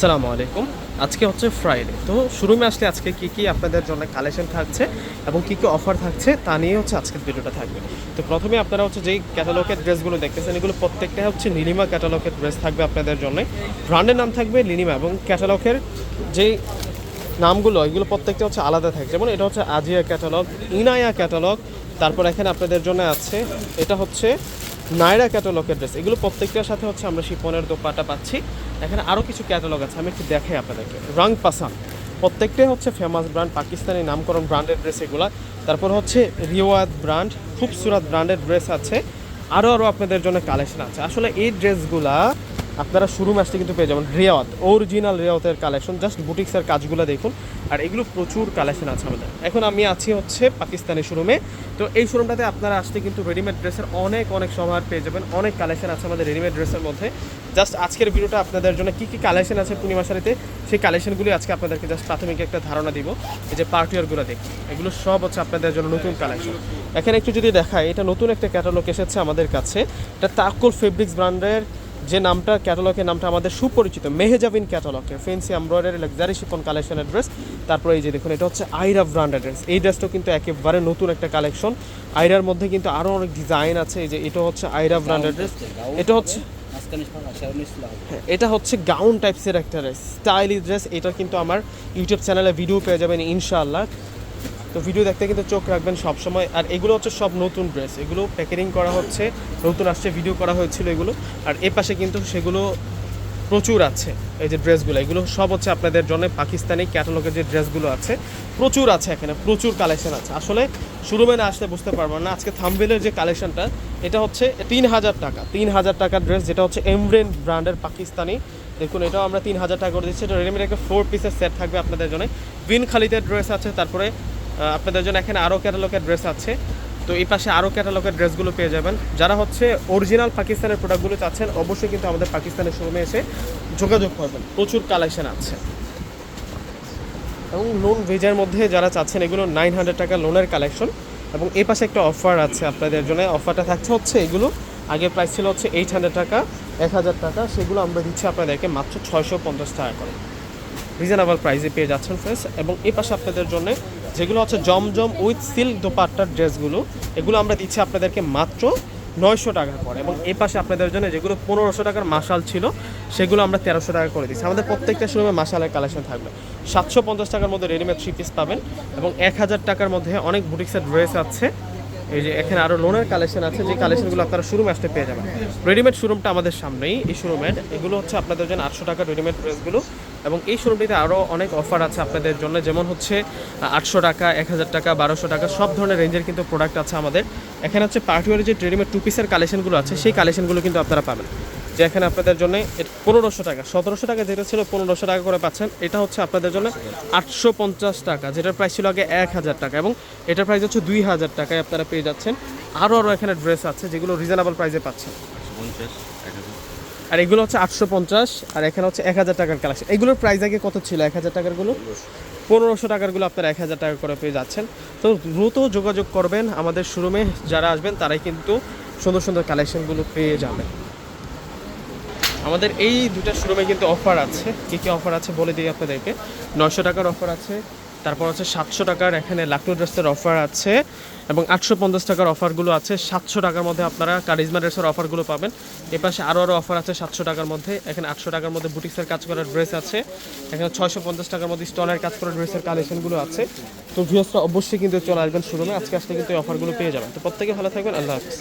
আসসালামু আলাইকুম। আজকে হচ্ছে ফ্রাইডে তো শোরুমে আসলে আজকে কি কি আপনাদের জন্য কালেকশন থাকছে এবং কি কি অফার থাকছে তা নিয়ে হচ্ছে আজকের ভিডিওটা থাকবে। তো প্রথমে আপনারা হচ্ছে যেই ক্যাটালগের ড্রেসগুলো দেখতেছেন, এগুলো প্রত্যেকটা হচ্ছে লিনিমা ক্যাটালগের ড্রেস থাকবে আপনাদের জন্য। ব্র্যান্ডের নাম থাকবে লিনিমা এবং ক্যাটালগের যেই নামগুলো, এগুলো প্রত্যেকটা হচ্ছে আলাদা থাকে যেমন এটা হচ্ছে আজিয়া ক্যাটালগ ইনায়া ক্যাটালগ তারপর এখানে আপনাদের জন্য আছে, এটা হচ্ছে নায়রা ক্যাটালগের ড্রেস এগুলো প্রত্যেকটার সাথে হচ্ছে আমরা শিপনের দোপাটা পাচ্ছি। এখানে আরও কিছু ক্যাটালগ আছে, আমি একটু দেখাই আপনাদেরকে। রং পাসান প্রত্যেকটাই হচ্ছে ফেমাস ব্র্যান্ড পাকিস্তানি নামকরণ ব্র্যান্ডের ড্রেস এগুলা। তারপর হচ্ছে রিওয়াদ ব্র্যান্ড খুবসুরাত ব্র্যান্ডের ড্রেস আছে। আরও আরও আপনাদের জন্য কালেকশন আছে। আসলে এই ড্রেসগুলা আপনারা শুরু আসতে কিন্তু পেয়ে যাবেন। রেওয়াত অরিজিনাল রেওয়াতের কালেকশন জাস্ট বুটিক্সের কাজগুলো দেখুন। আর এগুলো প্রচুর কালেকশন আছে আমাদের। এখন আমি আছি হচ্ছে পাকিস্তানি শোরুমে তো এই শোরুমটাতে আপনারা আসতে কিন্তু রেডিমেড ড্রেসের অনেক অনেক সমার পেয়ে যাবেন। অনেক কালেকশন আছে আমাদের রেডিমেড ড্রেসের মধ্যে। জাস্ট আজকের ভিডিওটা আপনাদের জন্য কী কী কালেকশন আছে পূর্ণিমা শাড়িতে? সেই কালেকশনগুলি আজকে আপনাদেরকে জাস্ট প্রাথমিক একটা ধারণা দিব। এই যে পার্টিয়ারগুলো দেখি এগুলো সব হচ্ছে আপনাদের জন্য নতুন কালেকশন এখানে একটু যদি দেখায় এটা নতুন একটা ক্যাটালগ এসেছে আমাদের কাছে। এটা তাকুল ফেব্রিক্স ব্র্যান্ডের যে নামটা ক্যাটালগের নামটা আমাদের সুপরিচিত মেহেজাবিন ক্যাটালগের ফেন্সি এমব্রয়ডারি লাক্সারি শিপন কালেকশনের ড্রেস তারপরে এই যে দেখুন এটা হচ্ছে আইরা ব্র্যান্ডের ড্রেস এই ড্রেসটাও কিন্তু একেবারে নতুন একটা কালেকশন আইরার মধ্যে কিন্তু আরও অনেক ডিজাইন আছে। এই যে এটা হচ্ছে আইরা ব্র্যান্ডের ড্রেস এটা হচ্ছে এটা হচ্ছে গাউন টাইপসের একটা ড্রেস স্টাইলিশ ড্রেস এটা কিন্তু আমার ইউটিউব চ্যানেলে ভিডিও পেয়ে যাবেন ইনশাআল্লাহ। তো ভিডিও দেখতে কিন্তু চোখ রাখবেন সবসময়। আর এগুলো হচ্ছে সব নতুন ড্রেস এগুলো প্যাকেটিং করা হচ্ছে, নতুন আসছে ভিডিও করা হয়েছিল এগুলো। আর এ পাশে কিন্তু সেগুলো প্রচুর আছে এই যে ড্রেসগুলো। এগুলো সব হচ্ছে আপনাদের জন্য পাকিস্তানি ক্যাটালগের যে ড্রেসগুলো আছে, প্রচুর আছে এখানে, প্রচুর কালেকশন আছে। আসলে শুরুমে না আসলে বুঝতে পারবেন না, আজকে থামবেলের যে কালেকশনটা, এটা হচ্ছে তিন হাজার টাকা, তিন হাজার টাকার ড্রেস, যেটা হচ্ছে এমব্রেন ব্র্যান্ডের পাকিস্তানি। দেখুন, এটাও আমরা তিন হাজার টাকা করে দিচ্ছি। এটা রেডিমেড একটা ফোর পিসের সেট থাকবে আপনাদের জন্য। বিন খালিদের ড্রেস আছে, তারপরে আপনাদের জন্য এখানে আরও ক্যাটালগের ড্রেস আছে। তো এই পাশে আরও ক্যাটালগের ড্রেসগুলো পেয়ে যাবেন। যারা হচ্ছে অরিজিনাল পাকিস্তানের প্রোডাক্টগুলো চাচ্ছেন, অবশ্যই কিন্তু আমাদের পাকিস্তানের শোরুমে এসে যোগাযোগ করবেন। প্রচুর কালেকশন আছে। এবং লোন ভেজের মধ্যে যারা চাচ্ছেন, এগুলো নাইন হান্ড্রেড টাকা লোনের কালেকশন এবং এই পাশে একটা অফার আছে আপনাদের জন্য। অফারটা থাকছে হচ্ছে এগুলো। আগে প্রাইস ছিল হচ্ছে এইট হান্ড্রেড টাকা, এক হাজার টাকা। সেগুলো আমরা দিচ্ছি আপনাদেরকে মাত্র ছয়শো পঞ্চাশ টাকা করে। রিজনেবল প্রাইসে পেয়ে যাচ্ছেন ফ্রেন্ডস এবং এই পাশে আপনাদের জন্য যেগুলো হচ্ছে জমজম উইথ সিল্ক দোপাট্টার ড্রেসগুলো, এগুলো আমরা দিচ্ছি আপনাদেরকে মাত্র নয়শো টাকা করে এবং এই পাশে আপনাদের জন্য যেগুলো পনেরোশো টাকার মাসাল ছিল, সেগুলো আমরা তেরোশো টাকা করে দিচ্ছি। আমাদের প্রত্যেকটা শোরুমে মাসালের কালেকশন থাকবে। সাতশো পঞ্চাশ টাকার মধ্যে রেডিমেড থ্রি পিস পাবেন এবং এক হাজার টাকার মধ্যে অনেক বুটিক্সের ড্রেস আছে। এই যে এখানে আরও লোনের কালেকশন আছে, যে কালেকশনগুলো আপনারা শোরুমে আসতে পেয়ে যাবেন। রেডিমেড শোরুমটা আমাদের সামনেই, এই শোরুমের এগুলো হচ্ছে আপনাদের জন্য আটশো টাকার রেডিমেড ড্রেসগুলো এবং এই শোরুমটিতে আরও অনেক অফার আছে আপনাদের জন্য, যেমন হচ্ছে আটশো টাকা, এক হাজার টাকা, বারোশো টাকা, সব ধরনের রেঞ্জের কিন্তু প্রোডাক্ট আছে আমাদের। এখানে হচ্ছে পার্টিওয়ারের যে রেডিমেড টু পিসের কালেকশনগুলো আছে, সেই কালেকশনগুলো কিন্তু আপনারা পাবেন। যে এখানে আপনাদের জন্য পনেরোশো টাকা, সতেরোশো টাকা যেটা ছিল পনেরোশো টাকা করে পাচ্ছেন, এটা হচ্ছে আপনাদের জন্য আটশো পঞ্চাশ টাকা, যেটার প্রাইস ছিল আগে এক হাজার টাকা এবং এটার প্রাইস হচ্ছে দুই হাজার টাকায় আপনারা পেয়ে যাচ্ছেন। আরও আরও এখানে ড্রেস আছে যেগুলো রিজনেবল প্রাইসে পাচ্ছেন। আর এগুলো হচ্ছে আটশো পঞ্চাশ, আর এখানে হচ্ছে এক হাজার টাকার কালেকশন এগুলোর প্রাইস আগে কত ছিল? এক হাজার টাকারগুলো পনেরোশো টাকারগুলো আপনারা এক হাজার টাকা করে পেয়ে যাচ্ছেন। তো দ্রুত যোগাযোগ করবেন আমাদের শোরুমে যারা আসবেন তারাই কিন্তু সুন্দর সুন্দর কালেকশনগুলো পেয়ে যাবেন। আমাদের এই দুটো শোরুমে কিন্তু অফার আছে। কী কী অফার আছে বলে দিই আপনাদেরকে? নয়শো টাকার অফার আছে তারপর হচ্ছে সাতশো টাকার এখানে লাকনো ড্রেসের অফার আছে এবং আটশো পঞ্চাশ টাকার অফারগুলো আছে। সাতশো টাকার মধ্যে আপনারা কারিজমা ড্রেসের অফারগুলো পাবেন। এ পাশে আরও আরও অফার আছে সাতশো টাকার মধ্যে। এখানে আটশো টাকার মধ্যে বুটিক্সের কাজ করার ড্রেস আছে। এখানে ছয়শো পঞ্চাশ টাকার মধ্যে স্টোনের কাজ করার ড্রেসের কালেকশনগুলো আছে। তো ভিউসটা অবশ্যই কিন্তু চলে আসবেন শোরুমে আজকে আসলে কিন্তু এই অফারগুলো পেয়ে যাবেন। তো প্রত্যেকে ভালো থাকবেন। আল্লাহ হাফিজ।